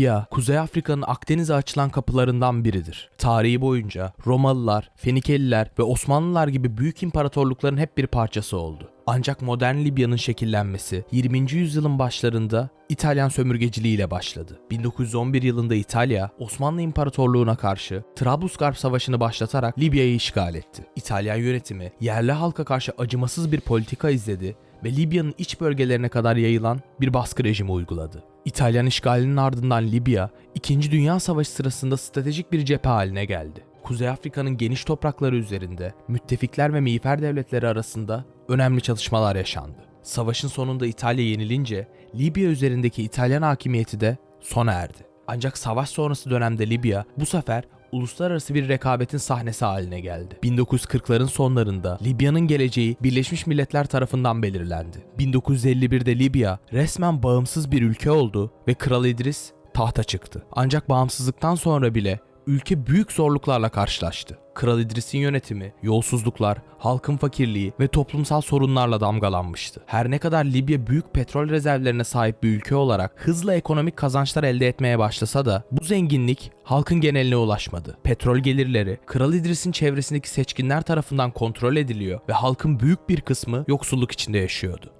Libya, Kuzey Afrika'nın Akdeniz'e açılan kapılarından biridir. Tarihi boyunca Romalılar, Fenikeliler ve Osmanlılar gibi büyük imparatorlukların hep bir parçası oldu. Ancak modern Libya'nın şekillenmesi 20. yüzyılın başlarında İtalyan sömürgeciliğiyle başladı. 1911 yılında İtalya, Osmanlı İmparatorluğu'na karşı Trablusgarp Savaşı'nı başlatarak Libya'yı işgal etti. İtalyan yönetimi yerli halka karşı acımasız bir politika izledi ve Libya'nın iç bölgelerine kadar yayılan bir baskı rejimi uyguladı. İtalyan işgalinin ardından Libya, 2. Dünya Savaşı sırasında stratejik bir cephe haline geldi. Kuzey Afrika'nın geniş toprakları üzerinde müttefikler ve miğfer devletleri arasında önemli çalışmalar yaşandı. Savaşın sonunda İtalya yenilince Libya üzerindeki İtalyan hakimiyeti de sona erdi. Ancak savaş sonrası dönemde Libya bu sefer uluslararası bir rekabetin sahnesi haline geldi. 1940'ların sonlarında Libya'nın geleceği Birleşmiş Milletler tarafından belirlendi. 1951'de Libya resmen bağımsız bir ülke oldu ve Kral İdris tahta çıktı. Ancak bağımsızlıktan sonra bile ülke büyük zorluklarla karşılaştı. Kral İdris'in yönetimi, yolsuzluklar, halkın fakirliği ve toplumsal sorunlarla damgalanmıştı. Her ne kadar Libya büyük petrol rezervlerine sahip bir ülke olarak hızla ekonomik kazançlar elde etmeye başlasa da bu zenginlik halkın geneline ulaşmadı. Petrol gelirleri Kral İdris'in çevresindeki seçkinler tarafından kontrol ediliyor ve halkın büyük bir kısmı yoksulluk içinde yaşıyordu.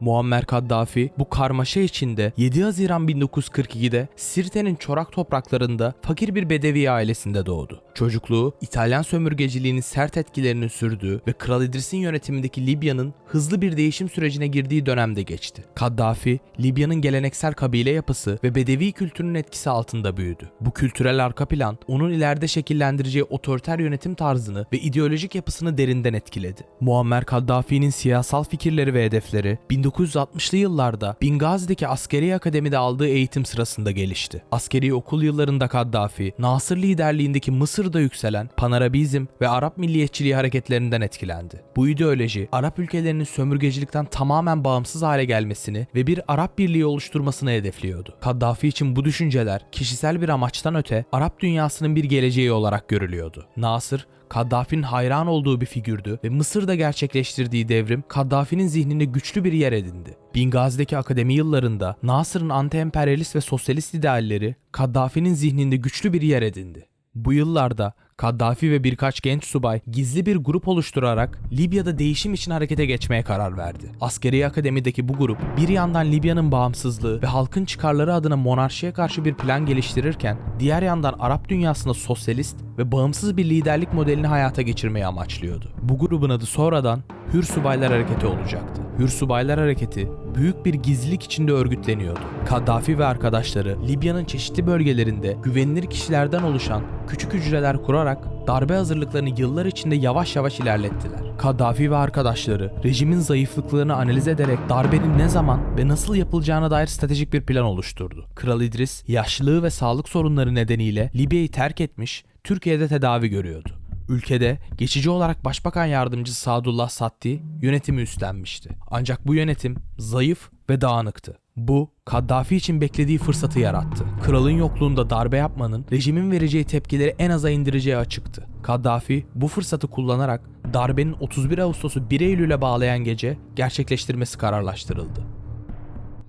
Muammer Kaddafi bu karmaşa içinde 7 Haziran 1942'de Sirte'nin çorak topraklarında fakir bir Bedevi ailesinde doğdu. Çocukluğu İtalyan sömürgeciliğinin sert etkilerini sürdüğü ve Kral İdris'in yönetimindeki Libya'nın hızlı bir değişim sürecine girdiği dönemde geçti. Kaddafi, Libya'nın geleneksel kabile yapısı ve Bedevi kültürünün etkisi altında büyüdü. Bu kültürel arka plan onun ileride şekillendireceği otoriter yönetim tarzını ve ideolojik yapısını derinden etkiledi. Muammer Kaddafi'nin siyasal fikirleri ve hedefleri 1960'lı yıllarda Bingazi'deki askeri akademide aldığı eğitim sırasında gelişti. Askeri okul yıllarında Kaddafi, Nasır liderliğindeki Mısır'da yükselen Panarabizm ve Arap milliyetçiliği hareketlerinden etkilendi. Bu ideoloji, Arap ülkelerinin sömürgecilikten tamamen bağımsız hale gelmesini ve bir Arap birliği oluşturmasını hedefliyordu. Kaddafi için bu düşünceler kişisel bir amaçtan öte Arap dünyasının bir geleceği olarak görülüyordu. Nasır, Kaddafi'nin hayran olduğu bir figürdü ve Mısır'da gerçekleştirdiği devrim Kaddafi'nin zihninde güçlü bir yer edindi. Bingazi'deki akademi yıllarında Nasır'ın anti-emperyalist ve sosyalist idealleri Kaddafi'nin zihninde güçlü bir yer edindi. Bu yıllarda Kaddafi ve birkaç genç subay gizli bir grup oluşturarak Libya'da değişim için harekete geçmeye karar verdi. Askeri akademideki bu grup bir yandan Libya'nın bağımsızlığı ve halkın çıkarları adına monarşiye karşı bir plan geliştirirken diğer yandan Arap dünyasında sosyalist ve bağımsız bir liderlik modelini hayata geçirmeyi amaçlıyordu. Bu grubun adı sonradan Hür Subaylar Hareketi olacaktı. Hür Subaylar Hareketi büyük bir gizlilik içinde örgütleniyordu. Kaddafi ve arkadaşları Libya'nın çeşitli bölgelerinde güvenilir kişilerden oluşan küçük hücreler kurarak darbe hazırlıklarını yıllar içinde yavaş yavaş ilerlettiler. Kaddafi ve arkadaşları rejimin zayıflıklarını analiz ederek darbenin ne zaman ve nasıl yapılacağına dair stratejik bir plan oluşturdu. Kral İdris yaşlılığı ve sağlık sorunları nedeniyle Libya'yı terk etmiş, Türkiye'de tedavi görüyordu. Ülkede geçici olarak Başbakan Yardımcısı Sadullah Satti yönetimi üstlenmişti. Ancak bu yönetim zayıf ve dağınıktı. Bu, Kaddafi için beklediği fırsatı yarattı. Kralın yokluğunda darbe yapmanın rejimin vereceği tepkileri en aza indireceği açıktı. Kaddafi bu fırsatı kullanarak darbenin 31 Ağustos'u 1 Eylül'e bağlayan gece gerçekleştirmesi kararlaştırıldı.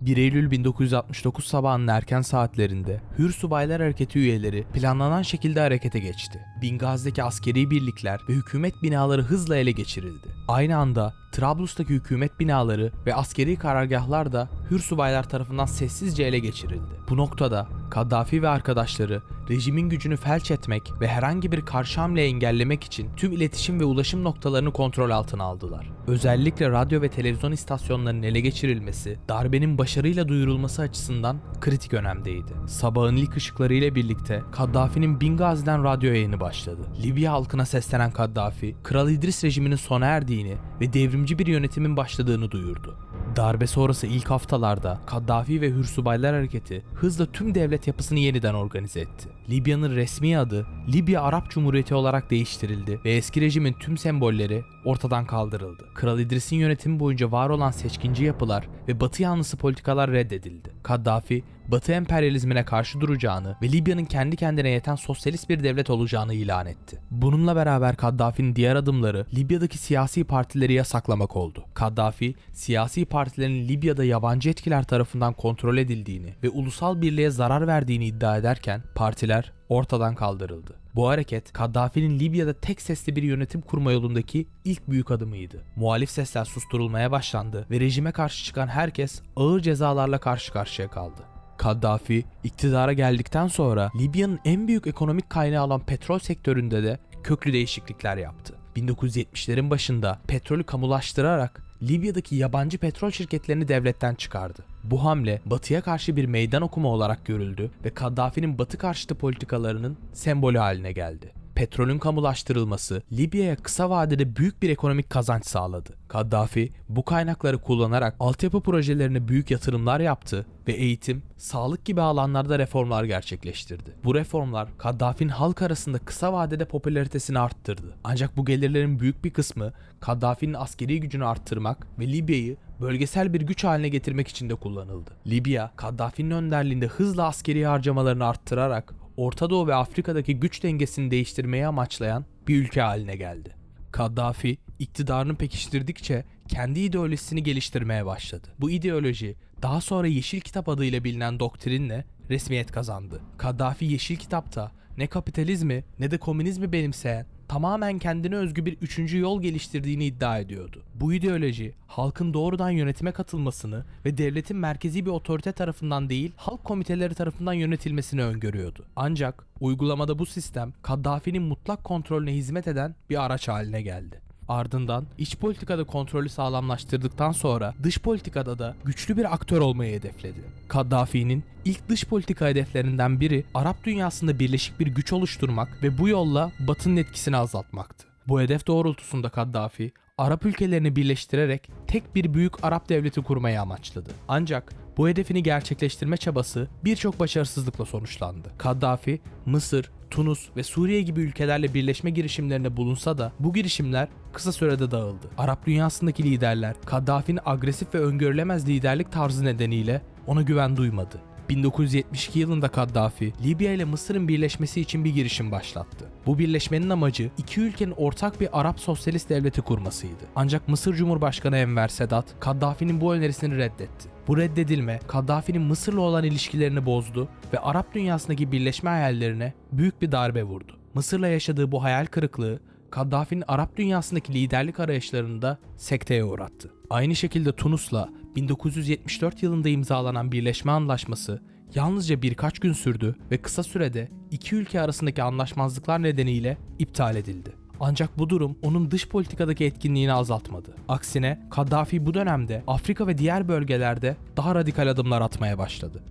1 Eylül 1969 sabahının erken saatlerinde Hür Subaylar Hareketi üyeleri planlanan şekilde harekete geçti. Bingazi'deki askeri birlikler ve hükümet binaları hızla ele geçirildi. Aynı anda Trablus'taki hükümet binaları ve askeri karargahlar da Hür Subaylar tarafından sessizce ele geçirildi. Bu noktada Kaddafi ve arkadaşları rejimin gücünü felç etmek ve herhangi bir karşı hamle engellemek için tüm iletişim ve ulaşım noktalarını kontrol altına aldılar. Özellikle radyo ve televizyon istasyonlarının ele geçirilmesi, darbenin başarıyla duyurulması açısından kritik önemdeydi. Sabahın ilk ışıkları ile birlikte Kaddafi'nin Bingazi'den radyo yayını başladı. Libya halkına seslenen Kaddafi, Kral İdris rejiminin sona erdiğini ve devrimci bir yönetimin başladığını duyurdu. Darbe sonrası ilk haftalarda Kaddafi ve Hürsubaylar Hareketi hızla tüm devlet yapısını yeniden organize etti. Libya'nın resmi adı Libya Arap Cumhuriyeti olarak değiştirildi ve eski rejimin tüm sembolleri ortadan kaldırıldı. Kral İdris'in yönetimi boyunca var olan seçkinci yapılar ve batı yanlısı politikalar reddedildi. Kaddafi Batı emperyalizmine karşı duracağını ve Libya'nın kendi kendine yeten sosyalist bir devlet olacağını ilan etti. Bununla beraber Kaddafi'nin diğer adımları Libya'daki siyasi partileri yasaklamak oldu. Kaddafi, siyasi partilerin Libya'da yabancı etkiler tarafından kontrol edildiğini ve ulusal birliğe zarar verdiğini iddia ederken partiler ortadan kaldırıldı. Bu hareket Kaddafi'nin Libya'da tek sesli bir yönetim kurma yolundaki ilk büyük adımıydı. Muhalif sesler susturulmaya başlandı ve rejime karşı çıkan herkes ağır cezalarla karşı karşıya kaldı. Kaddafi iktidara geldikten sonra Libya'nın en büyük ekonomik kaynağı olan petrol sektöründe de köklü değişiklikler yaptı. 1970'lerin başında petrolü kamulaştırarak Libya'daki yabancı petrol şirketlerini devletten çıkardı. Bu hamle batıya karşı bir meydan okuma olarak görüldü ve Kaddafi'nin batı karşıtı politikalarının sembolü haline geldi. Petrolün kamulaştırılması Libya'ya kısa vadede büyük bir ekonomik kazanç sağladı. Kaddafi bu kaynakları kullanarak altyapı projelerine büyük yatırımlar yaptı ve eğitim, sağlık gibi alanlarda reformlar gerçekleştirdi. Bu reformlar Kaddafi'nin halk arasında kısa vadede popülaritesini arttırdı. Ancak bu gelirlerin büyük bir kısmı Kaddafi'nin askeri gücünü arttırmak ve Libya'yı bölgesel bir güç haline getirmek için de kullanıldı. Libya, Kaddafi'nin önderliğinde hızla askeri harcamalarını arttırarak Orta Doğu ve Afrika'daki güç dengesini değiştirmeyi amaçlayan bir ülke haline geldi. Kaddafi iktidarını pekiştirdikçe kendi ideolojisini geliştirmeye başladı. Bu ideoloji daha sonra Yeşil Kitap adıyla bilinen doktrinle resmiyet kazandı. Kaddafi Yeşil Kitap'ta ne kapitalizmi ne de komünizmi benimseyen tamamen kendine özgü bir üçüncü yol geliştirdiğini iddia ediyordu. Bu ideoloji halkın doğrudan yönetime katılmasını ve devletin merkezi bir otorite tarafından değil halk komiteleri tarafından yönetilmesini öngörüyordu. Ancak uygulamada bu sistem Kaddafi'nin mutlak kontrolüne hizmet eden bir araç haline geldi. Ardından iç politikada kontrolü sağlamlaştırdıktan sonra dış politikada da güçlü bir aktör olmayı hedefledi. Kaddafi'nin ilk dış politika hedeflerinden biri Arap dünyasında birleşik bir güç oluşturmak ve bu yolla Batı'nın etkisini azaltmaktı. Bu hedef doğrultusunda Kaddafi Arap ülkelerini birleştirerek tek bir büyük Arap devleti kurmayı amaçladı. Ancak bu hedefini gerçekleştirme çabası birçok başarısızlıkla sonuçlandı. Kaddafi, Mısır, Tunus ve Suriye gibi ülkelerle birleşme girişimlerinde bulunsa da bu girişimler kısa sürede dağıldı. Arap dünyasındaki liderler Kaddafi'nin agresif ve öngörülemez liderlik tarzı nedeniyle ona güven duymadı. 1972 yılında Kaddafi, Libya ile Mısır'ın birleşmesi için bir girişim başlattı. Bu birleşmenin amacı iki ülkenin ortak bir Arap sosyalist devleti kurmasıydı. Ancak Mısır Cumhurbaşkanı Enver Sedat, Kaddafi'nin bu önerisini reddetti. Bu reddedilme, Kaddafi'nin Mısır'la olan ilişkilerini bozdu ve Arap dünyasındaki birleşme hayallerine büyük bir darbe vurdu. Mısır'la yaşadığı bu hayal kırıklığı, Kaddafi'nin Arap dünyasındaki liderlik arayışlarını da sekteye uğrattı. Aynı şekilde Tunus'la 1974 yılında imzalanan birleşme anlaşması yalnızca birkaç gün sürdü ve kısa sürede iki ülke arasındaki anlaşmazlıklar nedeniyle iptal edildi. Ancak bu durum onun dış politikadaki etkinliğini azaltmadı. Aksine Kaddafi bu dönemde Afrika ve diğer bölgelerde daha radikal adımlar atmaya başladı.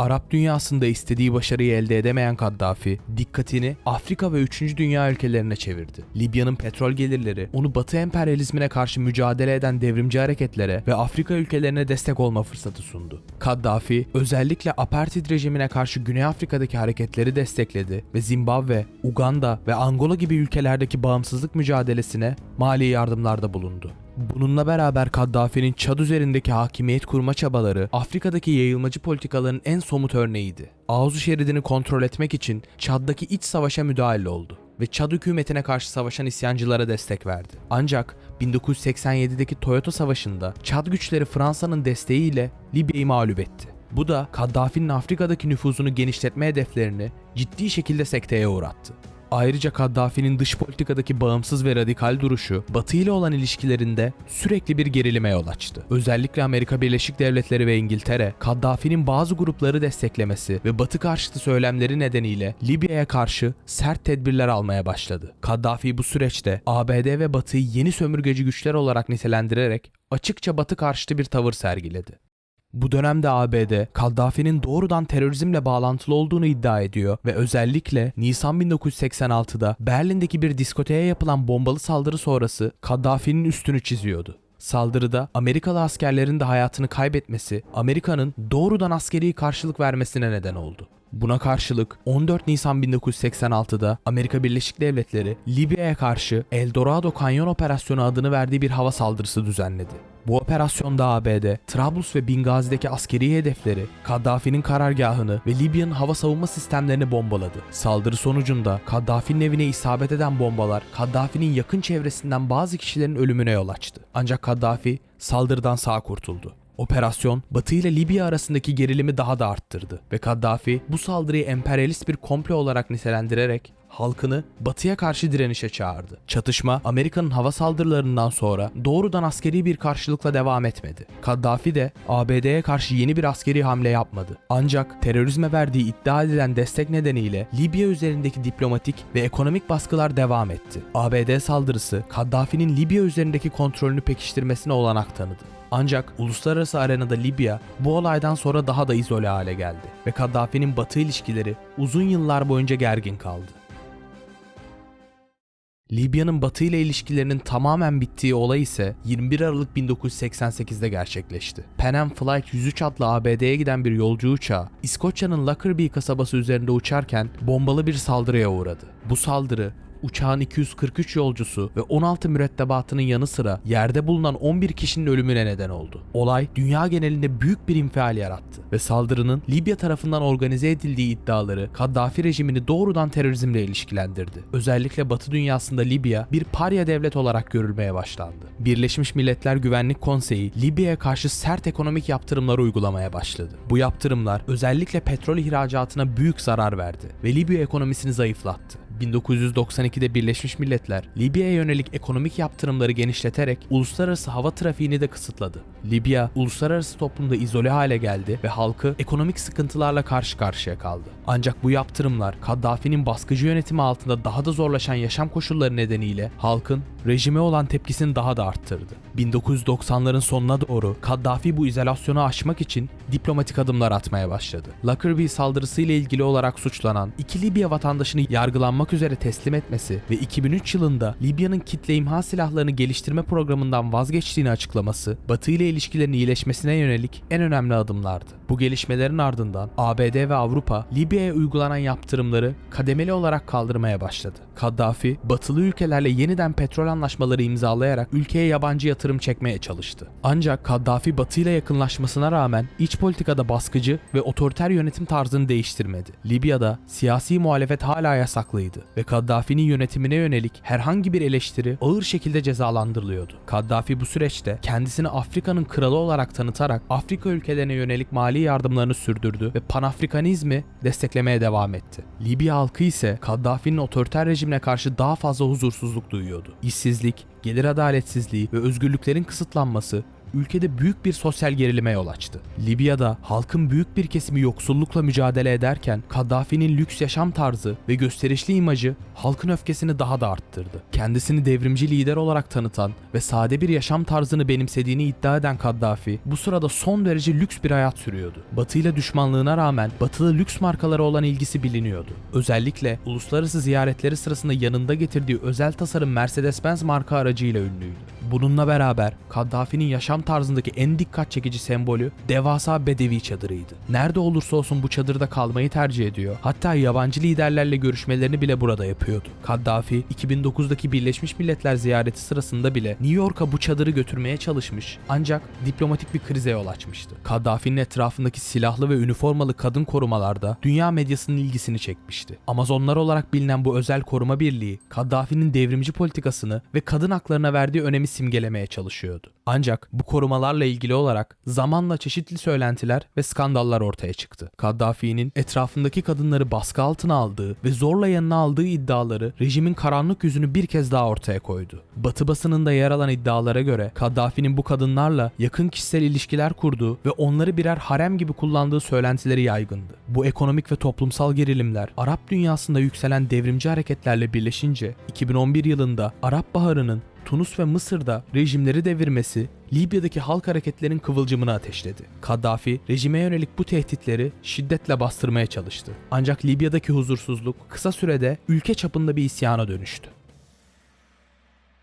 Arap dünyasında istediği başarıyı elde edemeyen Kaddafi, dikkatini Afrika ve 3. Dünya ülkelerine çevirdi. Libya'nın petrol gelirleri onu Batı emperyalizmine karşı mücadele eden devrimci hareketlere ve Afrika ülkelerine destek olma fırsatı sundu. Kaddafi, özellikle apartheid rejimine karşı Güney Afrika'daki hareketleri destekledi ve Zimbabwe, Uganda ve Angola gibi ülkelerdeki bağımsızlık mücadelesine mali yardımlarda bulundu. Bununla beraber Kaddafi'nin Çad üzerindeki hakimiyet kurma çabaları Afrika'daki yayılmacı politikaların en somut örneğiydi. Ağzı şeridini kontrol etmek için Çad'daki iç savaşa müdahale oldu ve Çad hükümetine karşı savaşan isyancılara destek verdi. Ancak 1987'deki Toyota Savaşı'nda Çad güçleri Fransa'nın desteğiyle Libya'yı mağlup etti. Bu da Kaddafi'nin Afrika'daki nüfuzunu genişletme hedeflerini ciddi şekilde sekteye uğrattı. Ayrıca Kaddafi'nin dış politikadaki bağımsız ve radikal duruşu, Batı ile olan ilişkilerinde sürekli bir gerilime yol açtı. Özellikle Amerika Birleşik Devletleri ve İngiltere, Kaddafi'nin bazı grupları desteklemesi ve Batı karşıtı söylemleri nedeniyle Libya'ya karşı sert tedbirler almaya başladı. Kaddafi bu süreçte ABD ve Batı'yı yeni sömürgeci güçler olarak nitelendirerek açıkça Batı karşıtı bir tavır sergiledi. Bu dönemde ABD, Kaddafi'nin doğrudan terörizmle bağlantılı olduğunu iddia ediyor ve özellikle Nisan 1986'da Berlin'deki bir diskoteye yapılan bombalı saldırı sonrası Kaddafi'nin üstünü çiziyordu. Saldırıda Amerikalı askerlerin de hayatını kaybetmesi Amerika'nın doğrudan askeri karşılık vermesine neden oldu. Buna karşılık 14 Nisan 1986'da Amerika Birleşik Devletleri Libya'ya karşı El Dorado Kanyon Operasyonu adını verdiği bir hava saldırısı düzenledi. Bu operasyonda ABD, Trablus ve Bingazi'deki askeri hedefleri, Kaddafi'nin karargahını ve Libya'nın hava savunma sistemlerini bombaladı. Saldırı sonucunda Kaddafi'nin evine isabet eden bombalar, Kaddafi'nin yakın çevresinden bazı kişilerin ölümüne yol açtı. Ancak Kaddafi saldırıdan sağ kurtuldu. Operasyon, Batı ile Libya arasındaki gerilimi daha da arttırdı ve Kaddafi bu saldırıyı emperyalist bir komplo olarak nitelendirerek halkını batıya karşı direnişe çağırdı. Çatışma Amerika'nın hava saldırılarından sonra doğrudan askeri bir karşılıkla devam etmedi. Kaddafi de ABD'ye karşı yeni bir askeri hamle yapmadı. Ancak terörizme verdiği iddia edilen destek nedeniyle Libya üzerindeki diplomatik ve ekonomik baskılar devam etti. ABD saldırısı Kaddafi'nin Libya üzerindeki kontrolünü pekiştirmesine olanak tanıdı. Ancak uluslararası arenada Libya bu olaydan sonra daha da izole hale geldi ve Kaddafi'nin Batı ilişkileri uzun yıllar boyunca gergin kaldı. Libya'nın Batı ile ilişkilerinin tamamen bittiği olay ise 21 Aralık 1988'de gerçekleşti. Pan Am Flight 103 adlı ABD'ye giden bir yolcu uçağı İskoçya'nın Lockerbie kasabası üzerinde uçarken bombalı bir saldırıya uğradı. Bu saldırı uçağın 243 yolcusu ve 16 mürettebatının yanı sıra yerde bulunan 11 kişinin ölümüne neden oldu. Olay dünya genelinde büyük bir infial yarattı ve saldırının Libya tarafından organize edildiği iddiaları Kaddafi rejimini doğrudan terörizmle ilişkilendirdi. Özellikle Batı dünyasında Libya bir parya devlet olarak görülmeye başlandı. Birleşmiş Milletler Güvenlik Konseyi Libya'ya karşı sert ekonomik yaptırımlar uygulamaya başladı. Bu yaptırımlar özellikle petrol ihracatına büyük zarar verdi ve Libya ekonomisini zayıflattı. 1992'de Birleşmiş Milletler Libya'ya yönelik ekonomik yaptırımları genişleterek uluslararası hava trafiğini de kısıtladı. Libya uluslararası toplumda izole hale geldi ve halkı ekonomik sıkıntılarla karşı karşıya kaldı. Ancak bu yaptırımlar Kaddafi'nin baskıcı yönetimi altında daha da zorlaşan yaşam koşulları nedeniyle halkın rejime olan tepkisini daha da arttırdı. 1990'ların sonuna doğru Kaddafi bu izolasyonu aşmak için diplomatik adımlar atmaya başladı. Lockerbie saldırısıyla ilgili olarak suçlanan iki Libya vatandaşını yargılanmak üzere teslim etmesi ve 2003 yılında Libya'nın kitle imha silahlarını geliştirme programından vazgeçtiğini açıklaması, Batı ile ilişkilerin iyileşmesine yönelik en önemli adımlardı. Bu gelişmelerin ardından ABD ve Avrupa Libya'ya uygulanan yaptırımları kademeli olarak kaldırmaya başladı. Kaddafi, batılı ülkelerle yeniden petrol anlaşmaları imzalayarak ülkeye yabancı yatırım çekmeye çalıştı. Ancak Kaddafi Batı ile yakınlaşmasına rağmen iç politikada baskıcı ve otoriter yönetim tarzını değiştirmedi. Libya'da siyasi muhalefet hala yasaklıydı ve Kaddafi'nin yönetimine yönelik herhangi bir eleştiri ağır şekilde cezalandırılıyordu. Kaddafi bu süreçte kendisini Afrika'nın kralı olarak tanıtarak Afrika ülkelerine yönelik mali yardımlarını sürdürdü ve Panafrikanizmi desteklemeye devam etti. Libya halkı ise Kaddafi'nin otoriter rejimine karşı daha fazla huzursuzluk duyuyordu. İşsizlik, gelir adaletsizliği ve özgürlüklerin kısıtlanması ülkede büyük bir sosyal gerilime yol açtı. Libya'da halkın büyük bir kesimi yoksullukla mücadele ederken Kaddafi'nin lüks yaşam tarzı ve gösterişli imajı halkın öfkesini daha da arttırdı. Kendisini devrimci lider olarak tanıtan ve sade bir yaşam tarzını benimsediğini iddia eden Kaddafi bu sırada son derece lüks bir hayat sürüyordu. Batı ile düşmanlığına rağmen batılı lüks markalara olan ilgisi biliniyordu. Özellikle uluslararası ziyaretleri sırasında yanında getirdiği özel tasarım Mercedes-Benz marka aracıyla ünlüydü. Bununla beraber Kaddafi'nin yaşam tarzındaki en dikkat çekici sembolü devasa bedevi çadırıydı. Nerede olursa olsun bu çadırda kalmayı tercih ediyor. Hatta yabancı liderlerle görüşmelerini bile burada yapıyordu. Kaddafi 2009'daki Birleşmiş Milletler ziyareti sırasında bile New York'a bu çadırı götürmeye çalışmış ancak diplomatik bir krize yol açmıştı. Kaddafi'nin etrafındaki silahlı ve üniformalı kadın korumalarda dünya medyasının ilgisini çekmişti. Amazonlar olarak bilinen bu özel koruma birliği Kaddafi'nin devrimci politikasını ve kadın haklarına verdiği önemi simgelemeye çalışıyordu. Ancak bu korumalarla ilgili olarak zamanla çeşitli söylentiler ve skandallar ortaya çıktı. Kaddafi'nin etrafındaki kadınları baskı altına aldığı ve zorla yanına aldığı iddiaları rejimin karanlık yüzünü bir kez daha ortaya koydu. Batı basınında yer alan iddialara göre Kaddafi'nin bu kadınlarla yakın kişisel ilişkiler kurduğu ve onları birer harem gibi kullandığı söylentileri yaygındı. Bu ekonomik ve toplumsal gerilimler Arap dünyasında yükselen devrimci hareketlerle birleşince 2011 yılında Arap Baharı'nın Tunus ve Mısır'da rejimleri devirmesi Libya'daki halk hareketlerinin kıvılcımını ateşledi. Kaddafi rejime yönelik bu tehditleri şiddetle bastırmaya çalıştı. Ancak Libya'daki huzursuzluk kısa sürede ülke çapında bir isyana dönüştü.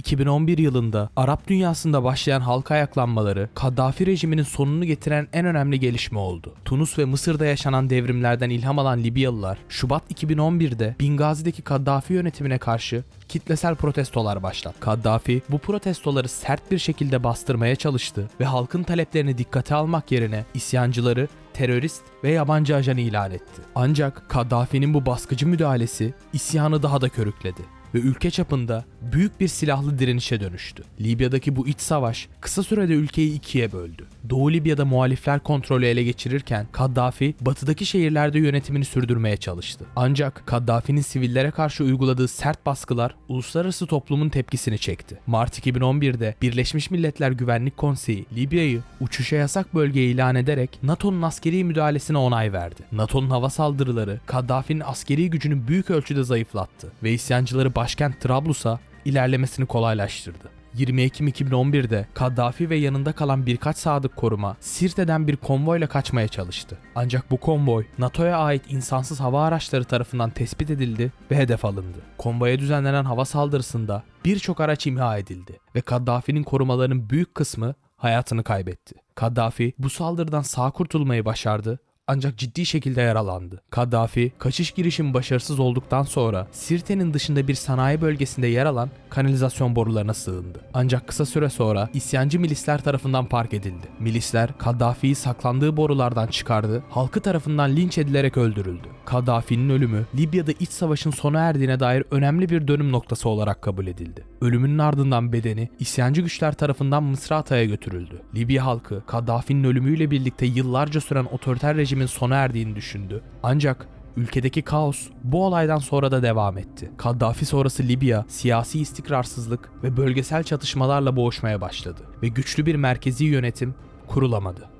2011 yılında Arap dünyasında başlayan halka ayaklanmaları Kaddafi rejiminin sonunu getiren en önemli gelişme oldu. Tunus ve Mısır'da yaşanan devrimlerden ilham alan Libyalılar Şubat 2011'de Bingazi'deki Kaddafi yönetimine karşı kitlesel protestolar başlattı. Kaddafi bu protestoları sert bir şekilde bastırmaya çalıştı ve halkın taleplerini dikkate almak yerine isyancıları terörist ve yabancı ajan ilan etti. Ancak Kaddafi'nin bu baskıcı müdahalesi isyanı daha da körükledi ve ülke çapında büyük bir silahlı direnişe dönüştü. Libya'daki bu iç savaş kısa sürede ülkeyi ikiye böldü. Doğu Libya'da muhalifler kontrolü ele geçirirken Kaddafi batıdaki şehirlerde yönetimini sürdürmeye çalıştı. Ancak Kaddafi'nin sivillere karşı uyguladığı sert baskılar uluslararası toplumun tepkisini çekti. Mart 2011'de Birleşmiş Milletler Güvenlik Konseyi Libya'yı uçuşa yasak bölge ilan ederek NATO'nun askeri müdahalesine onay verdi. NATO'nun hava saldırıları Kaddafi'nin askeri gücünü büyük ölçüde zayıflattı ve isyancıları başkent Trablus'a ilerlemesini kolaylaştırdı. 20 Ekim 2011'de Kaddafi ve yanında kalan birkaç sadık koruma Sirte'den bir konvoyla kaçmaya çalıştı. Ancak bu konvoy NATO'ya ait insansız hava araçları tarafından tespit edildi ve hedef alındı. Konvoya düzenlenen hava saldırısında birçok araç imha edildi ve Kaddafi'nin korumalarının büyük kısmı hayatını kaybetti. Kaddafi bu saldırıdan sağ kurtulmayı başardı ancak ciddi şekilde yaralandı. Kaddafi, kaçış girişimi başarısız olduktan sonra Sirte'nin dışında bir sanayi bölgesinde yer alan kanalizasyon borularına sığındı. Ancak kısa süre sonra isyancı milisler tarafından fark edildi. Milisler Kaddafi'yi saklandığı borulardan çıkardı, halkı tarafından linç edilerek öldürüldü. Kaddafi'nin ölümü Libya'da iç savaşın sona erdiğine dair önemli bir dönüm noktası olarak kabul edildi. Ölümünün ardından bedeni isyancı güçler tarafından Mısrata'ya götürüldü. Libya halkı Kaddafi'nin ölümüyle birlikte yıllarca süren otoriter rejimin sona erdiğini düşündü. Ancak Ülkedeki kaos bu olaydan sonra da devam etti. Kaddafi sonrası Libya siyasi istikrarsızlık ve bölgesel çatışmalarla boğuşmaya başladı ve güçlü bir merkezi yönetim kurulamadı.